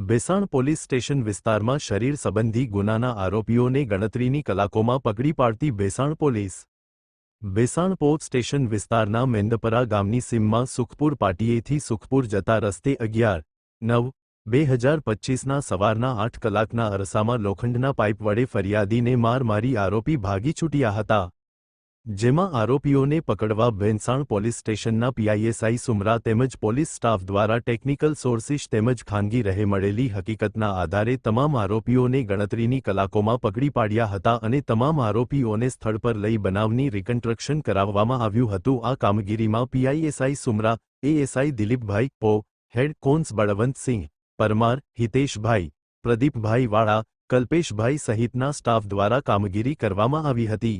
બેસાણ police station વિસ્તારમાં શરીર સંબંધી ગુનાના આરોપીઓને ગણતરીની કલાકોમાં પકડી પાડતી Besan police. Besan police station વિસ્તારના મેંદપરા ગામની સીમમાં સુખપુર પાટીએથી સુખપુર જતા રસ્તે અગિયાર, નવ, બે હજાર પચ્ચીસના સવારના આઠ કલાકના અરસામાં લોખંડના પાઇપ વડે ફરિયાદીને માર મારી આરોપી ભાગી છૂટ્યા હતા. જેમાં આરોપીઓને પકડવા ભેંસાણ પોલીસ સ્ટેશનના પીઆઈએસઆઈ સુમરા તેમજ પોલીસ સ્ટાફ દ્વારા ટેકનિકલ સોર્સિસ તેમજ ખાનગી રહે મળેલી હકીકતના આધારે તમામ આરોપીઓને ગણતરીની કલાકોમાં પકડી પાડ્યા હતા અને તમામ આરોપીઓને સ્થળ પર લઈ બનાવની રિકન્સ્ટ્રક્શન કરાવવામાં આવ્યું હતું. આ કામગીરીમાં પીઆઈએસઆઈ સુમરા, એએસઆઈ દિલીપભાઈ, પો, હેડ કોન્સ બળવંતસિંહ, પરમાર, હિતેશભાઈ, પ્રદીપભાઈ વાળા, કલ્પેશભાઈ સહિતના સ્ટાફ દ્વારા કામગીરી કરવામાં આવી હતી.